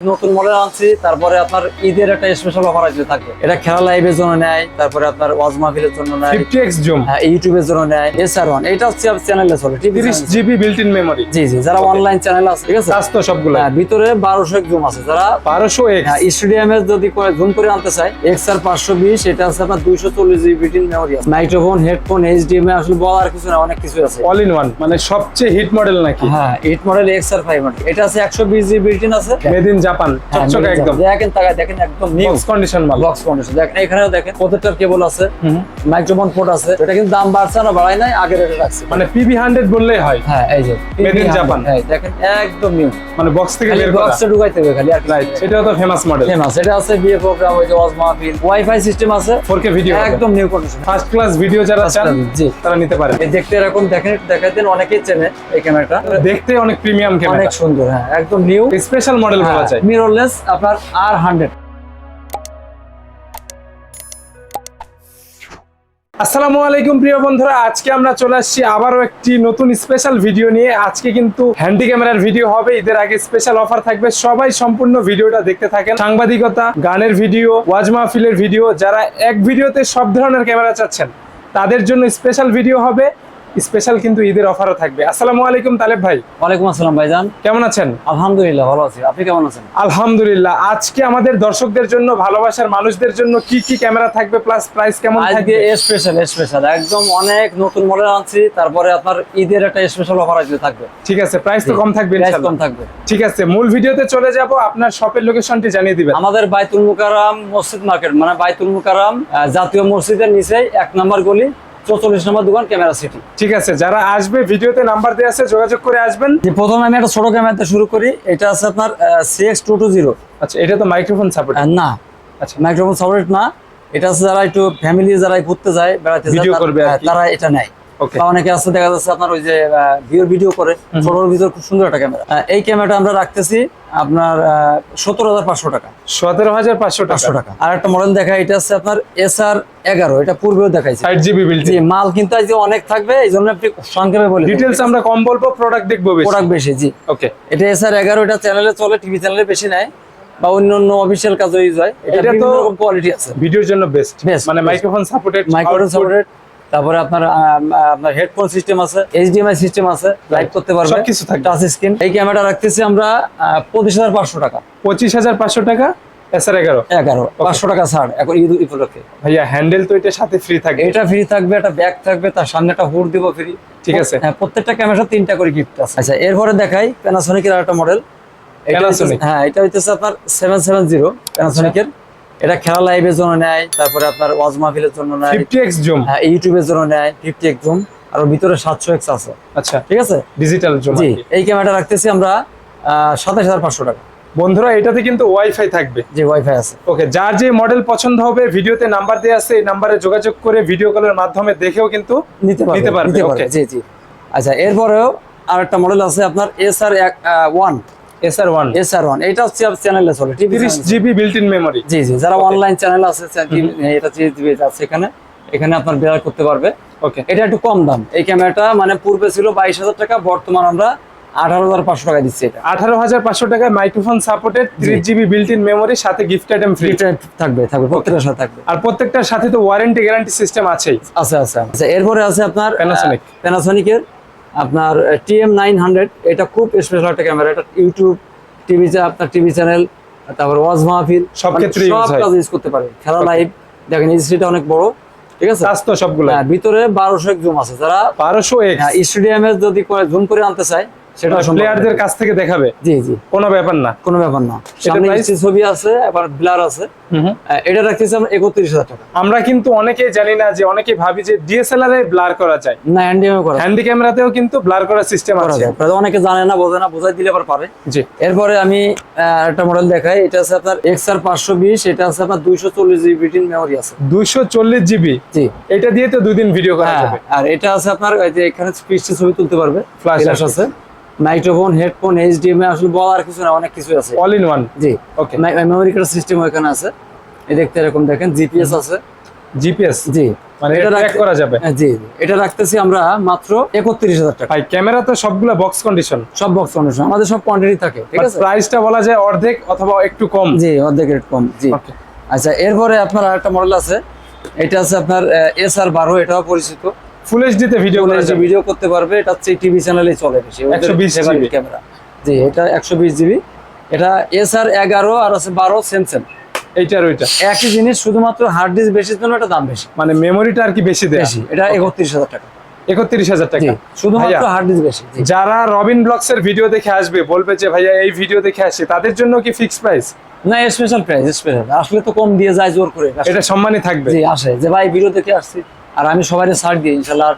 নতুন মডেল আনছি তারপরে আপনার ঈদের একটা স্পেশাল অফার আসবে থাকবে এটা খেলা লাইভের জন্য নেয় তারপরে আপনার ওয়াজ মাহফিলের জন্য নেয়। Fifty X zoom. হ্যাঁ, ইউটিউবের জন্য নেয়। এসআর ওয়ান এটা হচ্ছে চ্যানেলে চলে টিভি তিরিশ জিবি বিল্ট ইন মেমোরি জি জি যারা অনলাইন চ্যানেল আছে ঠিক আছে? স্বাস্থ্য সবগুলো হ্যাঁ, ভিতরে বারোশো জুম আছে যারা বারোশো এক্স স্টেডিয়ামে যদি করে জুম করে আনতে চাই এক্স আর পাঁচশো বিশ এটা আছে আপনার দুইশো চল্লিশ জিবি বিটিন মেমোরি আছে। মাইক্রোফোন হেডফোন এইচডিএমআই আসলে বলার কিছু না অনেক কিছু আছে। অল ইন ওয়ান মানে সবচেয়ে হিট মডেল নাকি? হ্যাঁ hit model X R five এটা আছে একশো বিশ জিবি বিটিন আছে। মেড ইন জাপান হ্যাঁ, চকচকে একদম। দেখেন তাকায় দেখেন একদম নিউ। বক্স কন্ডিশন মাল। বক্স কন্ডিশন দেখেন এখানেও দেখেন প্রত্যেকটার কেবল আছে। মাইক্রোফোন পোর্ট আছে। এটা কিন্তু দাম বাড়ছে না বাড়ায় নাই আগের রেটে রাখছে। মানে পিবি হান্ড্রেড বললেই হয়। হ্যাঁ এই যে Made in Japan। হ্যাঁ দেখেন একদম নিউ মানে বক্স থেকে বের করা। বক্সে ঢুকাইতে হবে খালি আর রাইট সেটাও তো ফেমাস মডেল ফেমাস এটা আছে বিয়ে প্রোগ্রাম ওই যে ওয়াজ মাহফিল ওয়াইফাই সিস্টেম আছে। 4K ভিডিও একদম new condition first class video যারা চান জি। তারা নিতে পারে এই দেখতে এরকম দেখেন দেখাইতেন অনেকেই চেনে এই ক্যামেরাটা দেখতে অনেক প্রিমিয়াম ক্যামেরা অনেক সুন্দর হ্যাঁ একদম নিউ স্পেশাল মডেল বলা যায় মিররলেস আপনার আর হান্ড্রেড আসসালামু আলাইকুম প্রিয় বন্ধুরা, আজকে আমরা চলে আসছি আবারও একটি নতুন স্পেশাল ভিডিও নিয়ে। আজকে কিন্তু হ্যান্ডি ক্যামেরার ভিডিও হবে, ঈদের আগে স্পেশাল অফার থাকবে। সবাই সম্পূর্ণ ভিডিওটা দেখতে থাকেন। সাংবাদিকতা, গানের ভিডিও ওয়াজ মাহফিলের ভিডিও যারা এক ভিডিওতে সব ধরনের ক্যামেরা চাচ্ছেন, তাদের জন্য স্পেশাল ভিডিও হবে। স্পেশাল কিন্তু ঈদের অফারও থাকবে। আসসালামু আলাইকুম তালেব ভাই। ওয়ালাইকুম আসসালাম ভাইজান। কেমন আছেন? আলহামদুলিল্লাহ ভালো আছি। আপনি কেমন আছেন? আলহামদুলিল্লাহ। আজকে আমাদের দর্শকদের জন্য ভালোবাসার মানুষদের জন্য কি কি ক্যামেরা থাকবে প্লাস প্রাইস কেমন আজকে থাকবে? স্পেশাল স্পেশাল একদম অনেক নতুন মডেল আনছি তারপরে আপনার ঈদের একটা স্পেশাল অফার আসবে থাকবে। ঠিক আছে প্রাইস তো কম থাকবে ইনশাআল্লাহ। কম থাকবে। ঠিক আছে মূল ভিডিওতে চলে যাব আপনার শপের লোকেশনটি জানিয়ে দিবেন। আমাদের বাইতুল মুকারাম মসজিদ মার্কেট মানে বাইতুল মুকারাম জাতীয় মসজিদের নিচে এক নম্বর গলি চৌচল্লিশ নম্বর দোকান ক্যামেরা সিটি ঠিক আছে যারা আসবে ভিডিওতে নাম্বার দেওয়া আছে যোগাযোগ করে আসবেন। প্রথমে আমি একটা ছোট ক্যামেরাতে শুরু করি। এটা আছে আপনার সিএক্স টু টু জিরো আচ্ছা এটা তো মাইক্রোফোন সাপোর্ট না। আচ্ছা। মাইক্রোফোন সাপোর্ট না। এটা আছে যারা একটু ফ্যামিলি যারা ঘুরতে যায় বেড়াতে করবে আর হ্যাঁ। তারা এটা নেয়। বা অনেকে আছে দেখা যাচ্ছে আপনার ওই যে ভিডিও ভিডিও করে ছোটর ভিতর খুব সুন্দর একটা ক্যামেরা এই ক্যামেরাটা আমরা রাখতেছি আপনার সতেরো হাজার পাঁচশো টাকা। সতেরো হাজার পাঁচশো পাঁচশো টাকা। আর একটা মডেল দেখা এটা আছে আপনার এস আর এগারো এটা পূর্বেও দেখাইছে। জিবি জি মাল কিন্তু আজকে অনেক থাকবে এই জন্য আপনি সংক্ষেপে বলি ডিটেলস আমরা কম বলব প্রোডাক্ট দেখব প্রোডাক্ট বেশি জি। ওকে এটা এস আর এগারো এটা চ্যানেলে চলে টিভি চ্যানেলে বেশি নেয় বা অন্য অন্য অফিসিয়াল কাজে ইউজ হয়। এটা এটা তো- কোয়ালিটি আছে। ভিডিওর জন্য বেস্ট মানে. মাইক্রোফোন সাপোর্টেড মাইক্রোফোন সাপোর্টেড তারপরে আপনার আপনার হেডফোন সিস্টেম আছে এইচডিএমআই সিস্টেম আছে লাইভ করতে পারবে সবকিছু থাকবে। টাচ স্ক্রিন এই ক্যামেরাটা রাখতেছি আমরা পঁচিশ হাজার পাঁচশো টাকা। পঁচিশ হাজার পাঁচশো টাকা এসআর এগারো। এগারো পাঁচশো টাকা ছাড় এখন ঈদ উপলক্ষে। ভাইয়া হ্যান্ডেল তো এটা সাথে ফ্রি থাকে এটা ফ্রি থাকবে একটা ব্যাগ থাকবে তার সামনে একটা হুড দিব ফ্রি ঠিক আছে। হ্যাঁ প্রত্যেকটা ক্যামেরা তিনটা করে গিফট আছে। আচ্ছা এরপরে দেখাই প্যানাসোনিকের একটা মডেল Panasonic। হ্যাঁ এটা হইতেছে আপনার সেভেন সেভেন জিরো প্যানাসোনিকের এটা খেলা লাইভের জন্য নেয় তারপরে আপনার ওয়াজ মাহফিলের জন্য নেয়। Fifty X zoom. হ্যাঁ ইউটিউবের জন্য নেয় ফিফটি একদম আর ভিতরে সাতশো এক্স আছে। আচ্ছা। ঠিক আছে? ডিজিটাল জুম জি এই ক্যামেরাটা রাখতেছি আমরা সাতাশ হাজার পাঁচশো টাকা। বন্ধুরা এটাতে কিন্তু ওয়াইফাই থাকবে। যে ওয়াইফাই আছে। ওকে যার যে মডেল পছন্দ হবে ভিডিওতে নাম্বার দেওয়া আছে এই নাম্বারে যোগাযোগ করে ভিডিও কলের মাধ্যমে দেখেও কিন্তু নিতে পারবে নিতে পারবে, জি জি। আচ্ছা এরপরেও আর একটা মডেল আছে আপনার S R one SR one one এটা হচ্ছে চ্যানেলে চলে টিভি তিরিশ জিবি বিল্ট ইন মেমোরি জি জি যারা অনলাইন চ্যানেল আছে এটা জিবি আছে এখানে এখানে আপনার করতে পারবে। ওকে এটা একটু কম দাম। এই ক্যামেরাটা মানে পূর্বে ছিল বাইশ হাজার টাকা বর্তমান আমরা আঠারো হাজার পাঁচশো টাকা দিচ্ছি এটা। আঠারো হাজার পাঁচশো টাকায় মাইক্রোফোন সাপোর্টেড তিরিশ জিবি বিল্ট ইন মেমোরি সাথে গিফট আইটেম ফ্রি থাকবে থাকবে প্রত্যেকটার সাথে থাকবে। আর প্রত্যেকটার সাথে তো ওয়ারেন্টি গ্যারান্টি সিস্টেম আছেই। আচ্ছা এরপরে আছে আপনার। প্যানাসনিকের আপনার টিএম নাইন হান্ড্রেড এটা খুব স্পেশাল একটা ক্যামেরা এটা ইউটিউব টিভি আপনার টিভি চ্যানেল তারপর ওয়াজ মাহফিল সব মানে ক্ষেত্রে সব কাজ ইউজ করতে পারে। খেলা লাইভ দেখেন ইস্ট্রিটা অনেক বড় ঠিক আছে? আস্ত সবগুলো হ্যাঁ, ভিতরে বারোশো এক জুম আছে যারা বারোশো এক স্টেডিয়ামে যদি জুম করে আনতে চায় সেটা প্লেয়ারদের কাছ থেকে দেখাবে? জি জি। কোনো ব্যাপার না। কোনো ব্যাপার না। সামনে ছবি আছে আবার ব্লার আছে এটা রাখতেছি আমরা একত্রিশ হাজার টাকা। আমরা কিন্তু অনেকেই জানি না যে অনেকেই ভাবি যে ডিএসএলআর এ ব্লার করা যায়। না হ্যান্ডিমে করা হ্যান্ডি ক্যামেরাতেও কিন্তু ব্লার করার সিস্টেম আছে। অনেকে জানে না বোঝে না বোঝাই দিলে আবার পারে। জি। এরপরে আমি একটা মডেল দেখাই। এটা আছে আপনার এক্স আর পাঁচশো বিশ এটা আছে আপনার দুইশো চল্লিশ জিবি বিটিন মেমোরি আছে। দুইশো চল্লিশ জিবি জি। এটা দিয়ে তো দুই দিন ভিডিও করা হ্যাঁ যাবে। আর এটা আছে আপনার যে এখানে পৃষ্ঠে ছবি তুলতে পারবে। ফ্ল্যাশ আছে। মাইক্রোফোন হেডফোন এইচডিএমআই আসলে বলার কিছু না অনেক কিছু আছে। অল ইন ওয়ান জি। ওকে মেমোরি কার্ড সিস্টেম ওখানে আছে। এই দেখতে এরকম দেখেন জিপিএস আছে। জিপিএস জি। মানে এটা ট্র্যাক করা যাবে? হ্যাঁ, জি। এটা রাখতেছি আমরা মাত্র একত্রিশ হাজার টাকা। ভাই ক্যামেরা তো সবগুলো বক্স কন্ডিশন সব বক্স কন্ডিশন আমাদের সব কোয়ান্টিটি থাকে ঠিক আছে? প্রাইসটা বলা যায় অর্ধেক অথবা একটু কম? জি অর্ধেক রেট কম জি. আচ্ছা এরপরে আপনার আরেকটা মডেল আছে। এটা আছে আপনার এস আর বারো এটাও পরিচিত। ফুল এইচডি তে ভিডিও করা যাবে। ভিডিও করতে পারবে এটা হচ্ছে টিভি চ্যানেলে চলে বেশি। 120 GB ক্যামেরা জি এটা একশো বিশ জিবি এটা এস আর এগারো আর আছে বারো সেম সেম এইটার ওইটা। একই জিনিস শুধুমাত্র হার্ড ডিস্ক বেশি জন্য এটা দাম বেশি। মানে মেমোরিটা আর কি বেশি দেয়? বেশি এটা একত্রিশ হাজার টাকা। একত্রিশ হাজার টাকা। শুধুমাত্র ভাইয়া, হার্ড ডিস্ক বেশি যারা রবিন ব্লগস এর ভিডিও দেখে আসবে বলবে যে ভাইয়া এই ভিডিও দেখে আসি। তাদের জন্য কি ফিক্স প্রাইস না স্পেশাল প্রাইস স্পেশাল আসলে তো কম দিয়ে যায় জোর করে। এটা সম্মানই থাকবে। জি আসে। যে ভাই ভিডিও দেখে আসছি। আর আমি সবাই ছাড় দিই ইনশাল্লাহ।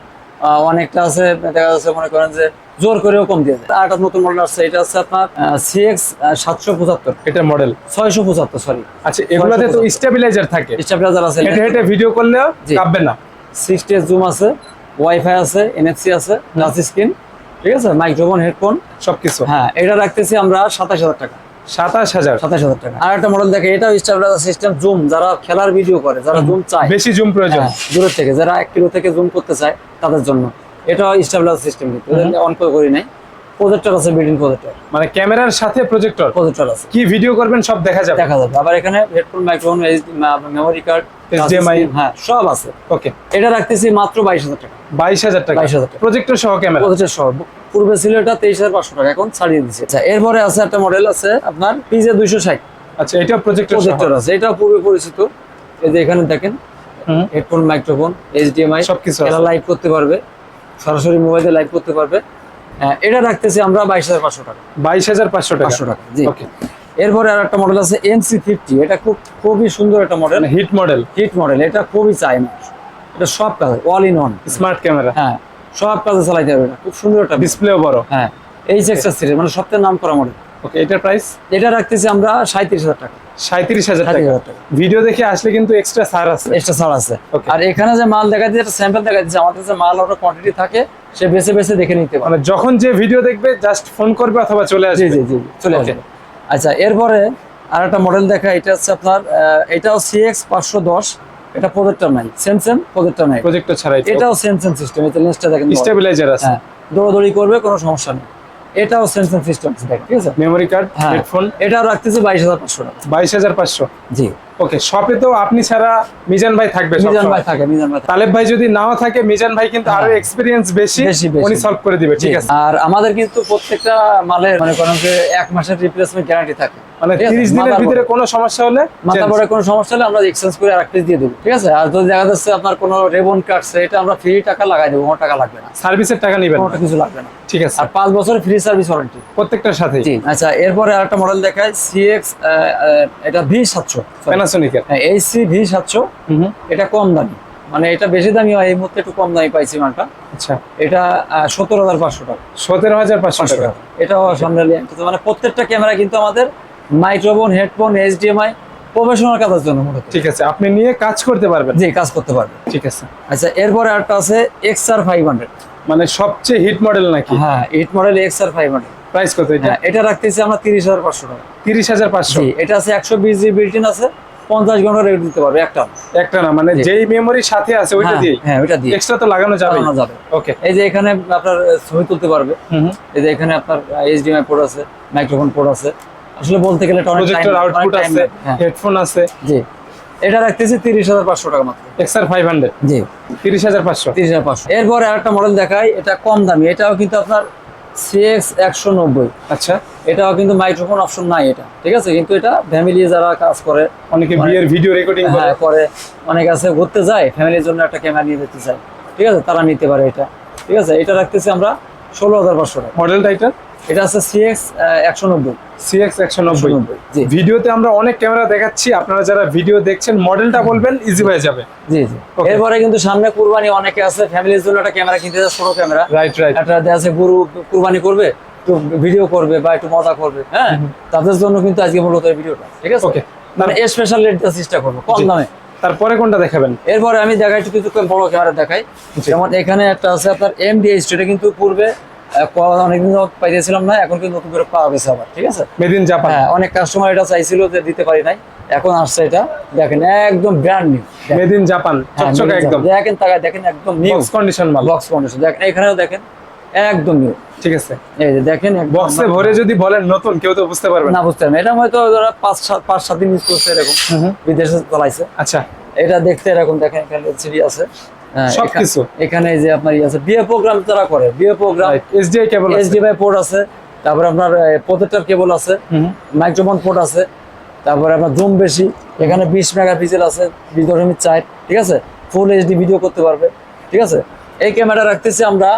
অনেকটা আছে দেখা যাচ্ছে মনে করেন যে জোর করেও কম দিয়ে আর একটা নতুন মডেল আসছে এটা হচ্ছে আপনার সিএক্স সাতশো পঁচাত্তর। এটা মডেল ছয়শো পঁচাত্তর সরি আচ্ছা এগুলোতে তো স্টেবিলাইজার থাকে। স্টেবিলাইজার আছে হেঁটে হেঁটে ভিডিও করলেও। কাঁপবে না। সিক্সটি জুম আছে ওয়াইফাই আছে এনএফসি আছে টাচ স্ক্রিন ঠিক আছে? মাইক্রোফোন হেডফোন সবকিছু। হ্যাঁ এটা রাখতেছি আমরা সাতাশ হাজার টাকা। সাতাশ হাজার। সাতাশ হাজার টাকা। আর একটা মডেল দেখে এটাও স্টেবিলাইজার সিস্টেম জুম যারা খেলার ভিডিও করে যারা জুম চায়। বেশি জুম প্রয়োজন। হ্যাঁ, দূরের থেকে যারা এক কিলো থেকে জুম করতে চায় তাদের জন্য। এটাও স্টেবিলাইজার সিস্টেম কিন্তু। অন করে করি নাই। প্রজেক্টর আছে বিল্ডিং প্রজেক্টর মানে ক্যামেরার সাথে প্রজেক্টর প্রজেক্টর আছে। কি ভিডিও করবেন সব দেখা যাবে? দেখা যাবে। আবার এখানে headphone microphone memory card HDMI? হ্যাঁ সব আছে। ওকে এটা রাখতেছি মাত্র বাইশ হাজার টাকা। বাইশ হাজার টাকা? 22,000 টাকা। প্রজেক্টর সহ ক্যামেরা? প্রজেক্টর সহ। পূর্বে ছিল এটা তেইশ হাজার পাঁচশো টাকা এখন ছাড়িয়ে দিচ্ছে আচ্ছা এরপরে আছে একটা মডেল আছে আপনার পিজে দুইশো ষাট। আচ্ছা এটা প্রজেক্টর প্রজেক্টর আছে। এটাও পূর্বে পরিচিত। এই যে এখানে দেখেন। হেডফোন মাইক্রোফোন এইচডিএমআই সবকিছু আছে। লাইভ করতে পারবে। সরাসরি মোবাইলে লাইভ করতে পারবে। এটা রাখতেছি আমরা বাইশ হাজার পাঁচশো টাকা। বাইশ হাজার পাঁচশো টাকা। পাঁচশো টাকা জি। ওকে এরপরে আর একটা মডেল আছে এনসি ফিফটি এটা খুব খুবই সুন্দর একটা model hit model hit model এটা খুবই চাই মানুষ এটা সব কাজ all in one smart camera হ্যাঁ সব কাজে চালাইতে হবে খুব সুন্দর একটা ডিসপ্লেও বড়। হ্যাঁ এইচ এক্সার সিরিজ মানে সবথেকে নাম করা মডেল ওকে এটার প্রাইস এটা রাখতেছি আমরা সাঁত্রিশ হাজার টাকা। সাঁত্রিশ হাজার সাঁত্রিশ টাকা হাজার টাকা। ভিডিও দেখে আসলে কিন্তু এক্সট্রা ছাড় আছে। এক্সট্রা ছাড় আছে. আর এখানে যে মাল দেখা দিচ্ছে স্যাম্পল দেখা দিচ্ছে আমাদের কাছে মাল ওটা কোয়ান্টিটি থাকে সে বেছে বেছে দেখে নিতে পারে মানে যখন যে ভিডিও দেখবে জাস্ট ফোন করবে অথবা চলে আসবে। জি জি চলে. আসবে। আচ্ছা এরপরে আর একটা মডেল দেখা এটা হচ্ছে আপনার এটাও সিএক্স পাঁচশো দশ এটা প্রজেক্টর নাই। সেম সেম প্রজেক্টর নাই। প্রজেক্টর ছাড়াই এটাও সেম সেম সিস্টেম এটা লেন্সটা দেখেন। স্টেবিলাইজার আছে। হ্যাঁ দৌড়াদৌড়ি করবে কোনো সমস্যা নেই। এটাও সেম সিস্টেম ঠিক আছে? মেমোরি কার্ড হেডফোন এটাও রাখতেছি বাইশ হাজার পাঁচশো টাকা। বাইশ হাজার পাঁচশো। জি। ওকে শপে তো আপনি ছাড়া মিজান ভাই থাকবে মিজান ভাই থাকে মিজান ভাই তালেব ভাই যদি নাও থাকে মিজান ভাই কিন্তু আরও হ্যাঁ। এক্সপেরিয়েন্স বেশি উনি সলভ করে দিবে ঠিক আছে? আর আমাদের কিন্তু প্রত্যেকটা মালের মানে কোনো যে এক মাসের রিপ্লেসমেন্ট গ্যারান্টি থাকে। মানে 30 দিনের ভিতরে কোনো সমস্যা হলে মাথা পড়ে কোনো সমস্যা হলে আমরা এক্সচেঞ্জ করে আরেকটা দিয়ে দেব ঠিক আছে? আর যদি দেখা যাচ্ছে আপনার কোনো রেবন কাটছে এটা আমরা ফ্রি টাকা লাগাই দেব কোনো টাকা লাগবে না। সার্ভিসের টাকা নেবেন কোনো কিছু লাগবে না। ঠিক আছে। আর 5 বছর ফ্রি সার্ভিস ওয়ারেন্টি প্রত্যেকটার সাথে জি আচ্ছা এরপরে আরেকটা মডেল দেখাই CX এটা V700 প্যানাসোনিকের হ্যাঁ এইসি ভি সাতশো। এটা কম দামি। মানে এটা বেশি দামি হয় এই মুহূর্তে একটু কম দামি পাইছি মানটা আচ্ছা। এটা সতেরো হাজার পাঁচশো টাকা। সতেরো হাজার পাঁচশো টাকা। এটাও সামনে মানে প্রত্যেকটা ক্যামেরা কিন্তু আমাদের মাইক্রোফোন হেডফোন এইচডিএমআই প্রফেশনাল কাজের জন্য মূলত। ঠিক আছে আপনি নিয়ে কাজ করতে পারবেন। জি কাজ করতে পারবেন। ঠিক আছে। আচ্ছা এরপরে আরটা আছে এক্স আর ফাইভ হান্ড্রেড মানে সবচেয়ে হিট মডেল নাকি? হ্যাঁ hit model X R five hundred price কত এটা? হ্যাঁ, এটা রাখতেছি আমরা তিরিশ হাজার পাঁচশো টাকা। তিরিশ হাজার পাঁচশো। এটা আছে একশো বিশ জিবি বিল্টিন আছে। পঞ্চাশ ঘণ্টা রেট দিতে পারবে একটা। একটা না মানে। যেই মেমোরি সাথে আছে ওইটা হ্যাঁ, দিয়ে? হ্যাঁ ওইটা দিয়ে। এক্সট্রা তো লাগানো যাবে। চালানো যাবে। ওকে এই যে এখানে আপনার ছবি তুলতে পারবে। এই যে এখানে আপনার এইচডিএমআই পোর্ট আছে মাইক্রোফোন পোর্ট আছে। আসলে বলতে গেলে প্রজেক্টর আউটপুট আছে হ্যাঁ। হেডফোন আছে। জি। এটা রাখতেছি তিরিশ হাজার পাঁচশো টাকা মাত্র। এক্সআর ফাইভ হান্ড্রেড জি। তিরিশ হাজার পাঁচশো। তিরিশ হাজার পাঁচশো। এরপরে আরেকটা মডেল দেখাই এটা কম দামি। এটাও কিন্তু আপনার সিএক্স একশো নব্বই। আচ্ছা। এটাও কিন্তু মাইক্রোফোন অপশন নাই এটা ঠিক আছে? কিন্তু এটা ফ্যামিলি যারা কাজ করে অনেকে বিয়ের ভিডিও রেকর্ডিং হ্যাঁ করে। অনেক আছে ঘুরতে যায় ফ্যামিলির জন্য একটা ক্যামেরা নিয়ে যেতে চায়। ঠিক আছে? তারা নিতে পারে এটা। ঠিক আছে? এটা রাখতেছি আমরা ষোলো হাজার পাঁচশো টাকা। মডেলটা এটা এটা আছে সিএক্স একশো নব্বই। সিএক্স একশো নব্বই। ভিডিওতে আমরা অনেক ক্যামেরা দেখাচ্ছি আপনারা যারা ভিডিও দেখছেন মডেলটা বলবেন ইজি হয়ে যাবে। জি জি. এরপরে কিন্তু সামনে কুরবানি অনেকে আছে ফ্যামিলির জন্য একটা ক্যামেরা কিনতে যায় ছোট ক্যামেরা। রাইট রাইট একটা দেখা যাচ্ছে গরু কুরবানি করবে? একটু ভিডিও করবে বা একটু মজা করবে? হ্যাঁ? তাদের জন্য কিন্তু আজকে মূলত এই ভিডিওটা ঠিক আছে? Okay. মানে স্পেশাল রেট দেওয়ার চেষ্টা করব কম দামে। তারপরে কোনটা দেখাবেন? এরপরে আমি দেখাই একটু কিছু বড় ক্যামেরা দেখাই। যেমন এখানে একটা আছে আপনার এম এমডিএইচ এটা কিন্তু পূর্বে অনেকদিন পাইতেছিলাম না এখন কিন্তু নতুন করে পাওয়া গেছে আবার ঠিক আছে? মেড ইন জাপান হ্যাঁ অনেক কাস্টমার এটা চাইছিল যে দিতে পারি নাই এখন আসছে এটা দেখেন একদম brand new made in Japan চকচকে একদম। দেখেন তাকায় দেখেন একদম নিউ বক্স কন্ডিশন মাল। বক্স কন্ডিশন দেখেন এখানেও দেখেন একদম নিউ ঠিক আছে। এই যে দেখেন বক্সে ভরে যদি বলেন নতুন কেউ তো বুঝতে পারবে না। বুঝতে পারেন এটা হয়তো ওরা পাঁচ সাত পাঁচ সাত দিন ইউজ করছে এরকম। বিদেশে চালাইছে। আচ্ছা। এটা দেখতে এরকম দেখেন এখানে সিডি আছে। সবকিছু। এখা- এখানে যে আপনার ইয়ে আছে বিয়ে প্রোগ্রাম যারা করে বিয়ে প্রোগ্রাম এসডিআই কেবল আছে। এইচডিএমআই পোর্ট আছে তারপরে আপনার প্রজেক্টর কেবল আছে মাইক্রোফোন পোর্ট আছে তারপরে আপনার জুম বেশি এখানে বিশ মেগা পিক্সেল আছে বিশ দশমিক চার ঠিক আছে? ফুল এইচডি ভিডিও করতে পারবে ঠিক আছে? এই ক্যামেরা রাখতেছি আমরা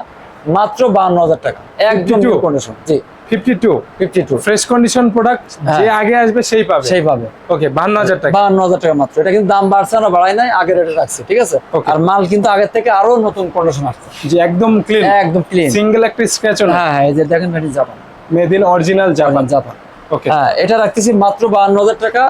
মাত্র বান্ন হাজার টাকা একদম কন্ডিশন জি। Fifty two fifty two fresh condition product. যে আগে আসবে সেই পাবে। সেই পাবে। ওকে বান্ন হাজার টাকা। বাহান্ন হাজার টাকা মাত্র। এটা কিন্তু দাম বাড়ছে না বাড়াই নাই আগের রেটে রাখছে ঠিক আছে. আর মাল কিন্তু আগের থেকে আরও নতুন কন্ডিশন আসছে। যে একদম ক্লিন একদম ক্লিন সিঙ্গেল একটা স্ক্র্যাচও না? হ্যাঁ হ্যাঁ এই যে দেখেন Japan made in original Japan Japan okay হ্যাঁ এটা রাখতেছি মাত্র বাহান্ন হাজার টাকা।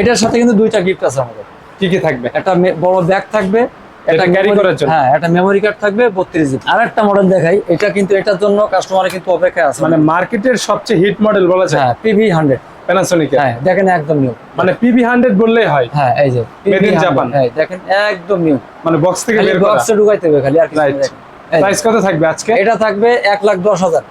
এটার সাথে কিন্তু দুইটা গিফট আছে আমাদের। কি কি থাকবে। একটা বড় ব্যাগ থাকবে এটা memory- করার জন্য? হ্যাঁ একটা মেমোরি কার্ড থাকবে বত্রিশ জিবি আর একটা মডেল দেখাই এটা কিন্তু এটার জন্য কাস্টমার কিন্তু অপেক্ষায় আছে। মানে মার্কেটের সবচেয়ে হিট মডেল বলা যায়। হ্যাঁ পিভি হান্ড্রেড প্যানাসোনিকের হ্যাঁ দেখেন একদম নিউ মানে পিভি হান্ড্রেড বললেই হয়। হ্যাঁ এই যে in PV100 Japan। হ্যাঁ দেখেন একদম নিউ মানে বক্স থেকে বের করা। বক্সে ঢুকাইতে হবে খালি আর কিছু। প্রাইস কত থাকবে আজকে? এটা থাকবে এক লাখ দশ হাজার।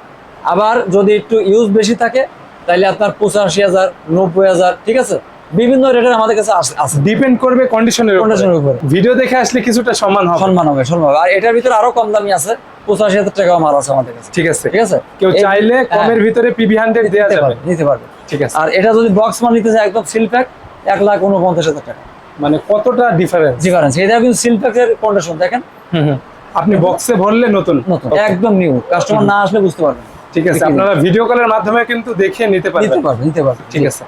আবার যদি একটু ইউজ বেশি থাকে তাহলে আপনার পঁচাশি হাজার নব্বই হাজার ঠিক আছে? বিভিন্ন রেটের আমাদের কাছে আছে- ডিপেন্ড করবে কন্ডিশনের Condition-এর উপরে। ভিডিও দেখে আসলে কিছুটা সমান হবে। সম্মান হবে সম্মান আর এটার ভিতরে আরও কম দামি আছে। পঁচাশি হাজার টাকা মাল আছে আমাদের কাছে। ঠিক আছে। ঠিক আছে? কেউ চাইলে হ্যাঁ, কমের ভিতরে পিভি হান্ড্রেড দেওয়া যাবে। নিতে পারবে। ঠিক আছে। আর এটা যদি বক্স মাল নিতে চায় একদম সিল প্যাক এক লাখ উনপঞ্চাশ হাজার টাকা। মানে কতটা ডিফারেন্স ডিফারেন্স এটা কিন্তু সিল প্যাকের কন্ডিশন দেখেন। আপনি বক্সে ভরলে নতুন। নতুন একদম নিউ কাস্টমার না আসলে বুঝতে পারবেন। ঠিক আছে। আপনারা ভিডিও কলের মাধ্যমে কিন্তু দেখে নিতে নিতে পারবেন নিতে পারবেন। ঠিক আছে।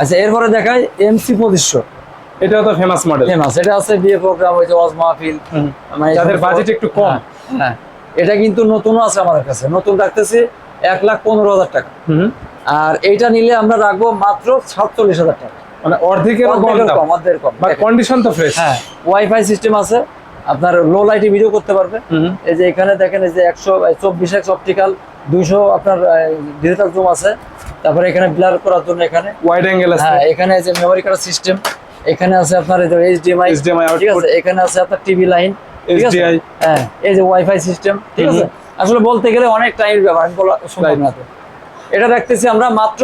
আচ্ছা এরপরে দেখাই এমসি পঁচিশশো। এটাও তো ফেমাস মডেল ফেমাস এটা আছে বিয়ে প্রোগ্রাম ওই যে ওয়াজ মাহফিল। মানে যাদের বাজেট একটু কম। হ্যাঁ, হ্যাঁ এটা কিন্তু নতুনও আছে আমাদের কাছে। নতুন রাখতেছি এক লাখ পনেরো হাজার টাকা। আর এইটা নিলে আমরা রাখব মাত্র সাতচল্লিশ হাজার টাকা। মানে অর্ধেকের কম অর্ধেকের কম কন্ডিশন তো ফ্রেশ হ্যাঁ ওয়াইফাই সিস্টেম আছে। আপনার লো লাইটে ভিডিও করতে পারবে। এই যে এখানে দেখেন এই যে একশো চব্বিশ এক্স অপটিক্যাল দুইশো আপনার ডিজিটাল জুম আছে। তারপরে এখানে ব্লার করার জন্য এখানে। ওয়াইড অ্যাঙ্গেল আছে। হ্যাঁ এখানে যে মেমোরি কার্ড সিস্টেম এখানে আছে আপনার এই যে এইচডিএমআই HDMI ঠিক আছে? এখানে আছে আপনার টিভি লাইন আছে? HDI হ্যাঁ এই যে ওয়াইফাই সিস্টেম ঠিক আছে? আসলে বলতে গেলে অনেক টাইমের ব্যাপার আমি বলা সম্ভব. না। এটা রাখতেছি আমরা মাত্র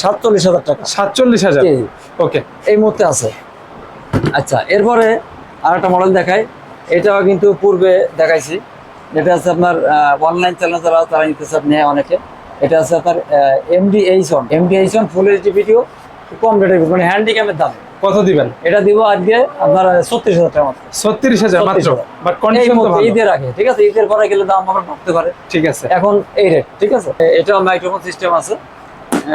সাতচল্লিশ হাজার টাকা। সাতচল্লিশ হাজার। ওকে এই মুহূর্তে আছে। আচ্ছা এরপরে আর একটা মডেল দেখাই। এটাও কিন্তু পূর্বে দেখাইছি। এটা আছে আপনার অনলাইন চ্যানেল যারা তারা নিতে নেয় অনেকে। এটা আছে আপনার MD H one MD H one full HD video কম রেটের মানে হ্যান্ডিক্যামের দাম। কত দিবেন? এটা দিব আজকে আপনার ছত্রিশ হাজার টাকা মাত্র ছত্রিশ হাজার মাত্র? 36,000 বাট কন্ডিশন তো ভালো। ঈদের আগে ঠিক আছে? ঈদের পরে গেলে দাম আবার বাড়তে পারে। ঠিক আছে। এখন এই রেট ঠিক আছে? এ- এটাও মাইক্রোফোন সিস্টেম আছে।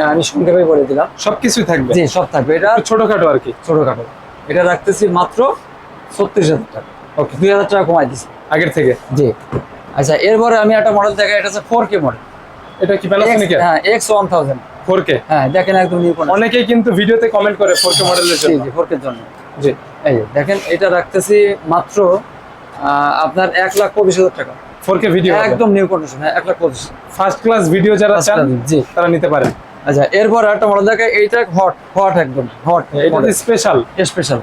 আমি সংক্ষেপে বলে দিলাম। সবকিছুই থাকবে। জি সব থাকবে। এটা ছোটখাটো আর কি। ছোটখাটো। এটা রাখতেছি মাত্র ছত্রিশ হাজার টাকা। ওকে দুই হাজার টাকা কমাই দিছি। আগের থেকে? জি। আচ্ছা এরপরে আমি একটা মডেল দেখাই এটা হচ্ছে ফোর কে মডেল এটা কি প্যানাসোনিক হ্যাঁ X one thousand four K হ্যাঁ দেখেন একদম অনেকেই কিন্তু ভিডিওতে কমেন্ট করে ফোর কে মডেলের জন্য। জি ফোর কের জন্য। জি। এই দেখেন এটা রাখতেছি মাত্র আপনার এক লাখ পঁচিশ হাজার টাকা। ফোর কে ভিডিও একদম নিউ কন্ডিশন হ্যাঁ এক লাখ পঁচিশ। ফার্স্ট ক্লাস ভিডিও যারা চান জি। তারা নিতে পারেন। আচ্ছা এরপর একটা মডেল দেখাই এইটা হট হট একদম হট এটা স্পেশাল স্পেশাল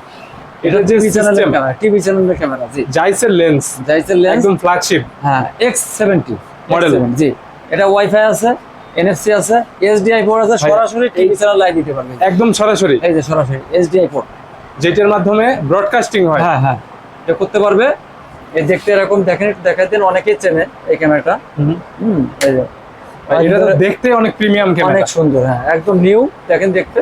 এটা যে সিস্টেম ক্যামেরা টিভি চ্যানেলের ক্যামেরা জি। জাইসের লেন্স জাইসের লেন্স একদম ফ্ল্যাগশিপ হ্যাঁ এক্স সেভেন্টি Model। জি। এটা ওয়াইফাই আছে এনএফসি আছে এসডিআই পোর্ট আছে সরাসরি টিভি চ্যানেল লাইভ দিতে পারবে। একদম সরাসরি। এই যে সরাসরি এসডিআই পোর্ট যেটার মাধ্যমে ব্রডকাস্টিং হয়। হ্যাঁ হ্যাঁ। এটা করতে পারবে। এই দেখতে এরকম দেখেন দেখাতেন অনেকেই চেনে এই ক্যামেরাটা হুম। এই যে। এটা দেখতে অনেক প্রিমিয়াম অনেক সুন্দর হ্যাঁ একদম নিউ দেখেন দেখতে।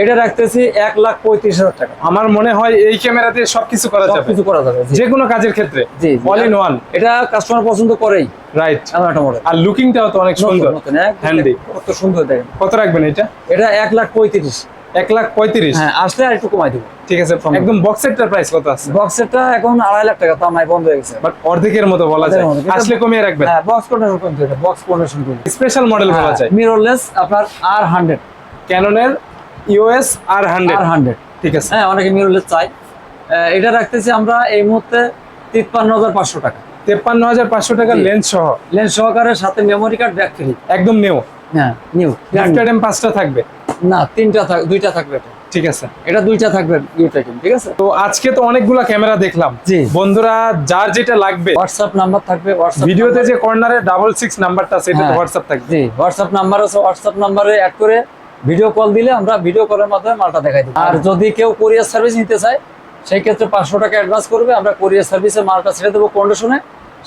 এটা রাখতেছি এক লাখ পঁয়ত্রিশ হাজার টাকা। আমার মনে হয় এই ক্যামেরাতে সবকিছু করা যাবে। সবকিছু করা যাবে। যে কোনো কাজের ক্ষেত্রে। জি। অল ইন ওয়ান এটা কাস্টমার পছন্দ করেই। রাইট এমন একটা মডেল আর লুকিংটাও তো অনেক সুন্দর। কত সুন্দর দেখেন। কত রাখবেন এটা? এটা এক লাখ পঁয়ত্রিশ। এক লাখ পঁয়ত্রিশ? হ্যাঁ আসলে আর একটু কমাই দেবো। ঠিক আছে একদম বক্সেরটার প্রাইস কত আছে? বক্সেরটা এখন আড়াই লাখ টাকা নাই বন্ধ হয়ে গেছে। বাট অর্ধেকের মতো বলা যায়। আসলে কমিয়ে রাখবেন। হ্যাঁ বক্স স্পেশাল মডেল বলা যায়। মিররলেস আপনার R hundred ক্যাননের EOS R hundred. R hundred. ঠিক আছে। হ্যাঁ অনেকে মিররলেস চাই এটা রাখতেছি আমরা এই মুহূর্তে তিপ্পান্ন হাজার পাঁচশো টাকা। তেপ্পান্ন হাজার পাঁচশো টাকার জি। লেন্স সহ। লেন্স সহকারে সাথে মেমোরি কার্ড ব্যাক ফ্রি একদম নিউ। হ্যাঁ নিউ। গিফট পাঁচটা থাকবে। না তিনটা থাক দুইটা থাকবে ঠিক আছে। এটা দুইটা থাকবে আইটেম ঠিক আছে? তো আজকে তো অনেকগুলা ক্যামেরা দেখলাম। জি। বন্ধুরা যার যেটা লাগবে। হোয়াটসঅ্যাপ নাম্বার থাকবে হোয়াটসঅ্যাপ ভিডিওতে যে কর্নারে ডাবল সিক্স নাম্বারটা আছে এটা হ্যাঁ। হোয়াটসঅ্যাপ থাকবে। জি হোয়াটসঅ্যাপ নাম্বার আছে হোয়াটসঅ্যাপ নাম্বারে অ্যাড করে ভিডিও কল দিলে আমরা ভিডিও কলের মাধ্যমে মালটা দেখাই দিই। আর যদি কেউ কোরিয়ার সার্ভিস নিতে চায় সেই ক্ষেত্রে পাঁচশো টাকা অ্যাডভান্স করবে আমরা কোরিয়ার সার্ভিসে মালটা ছেড়ে দেবো কন্ডিশনে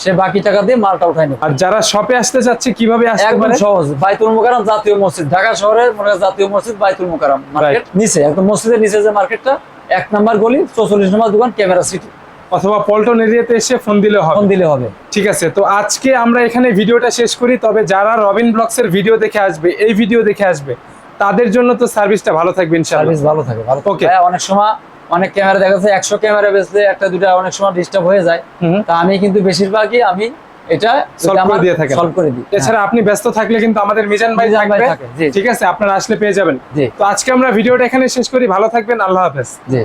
সে বাকি টাকা দিয়ে মালটা উঠাই নেবে। আর যারা শপে আসতে চাচ্ছে কীভাবে আসতে একদম পারে? সহজ। বাইতুল মোকারম জাতীয় মসজিদ। ঢাকা শহরের মনে জাতীয় মসজিদ বাইতুল মোকারম মার্কেট নিচে একদম মসজিদের নিচে যে মার্কেটটা এক নাম্বার গলি চৌচল্লিশ নম্বর দোকান ক্যামেরা সিটি অথবা পল্টন এরিয়াতে এসে ফোন দিলে হবে। ফোন দিলে হবে। ঠিক আছে তো আজকে আমরা এখানে ভিডিওটা শেষ করি তবে যারা রবিন ব্লগস এর ভিডিও দেখে আসবে এই ভিডিও দেখে আসবে তাদের জন্য তো সার্ভিসটা ভালো থাকবে ইনশাআল্লাহ। সার্ভিস ভালো থাকে ভালো ওকে অনেক সময় অনেক ক্যামেরা দেখা যাচ্ছে একশো ক্যামেরা বেচলে একটা দুটা অনেক সময় ডিস্টার্ব হয়ে যায়। তা আমি কিন্তু বেশিরভাগই আমি এটা করে দিয়ে থাকেন। সলভ করে দিই। এছাড়া আপনি ব্যস্ত থাকলে কিন্তু আমাদের মিজান ভাই থাকবে। ঠিক আছে? আপনারা আসলে পেয়ে যাবেন। তো আজকে আমরা ভিডিওটা এখানে শেষ করি। ভালো থাকবেন। আল্লাহ হাফেজ। জি।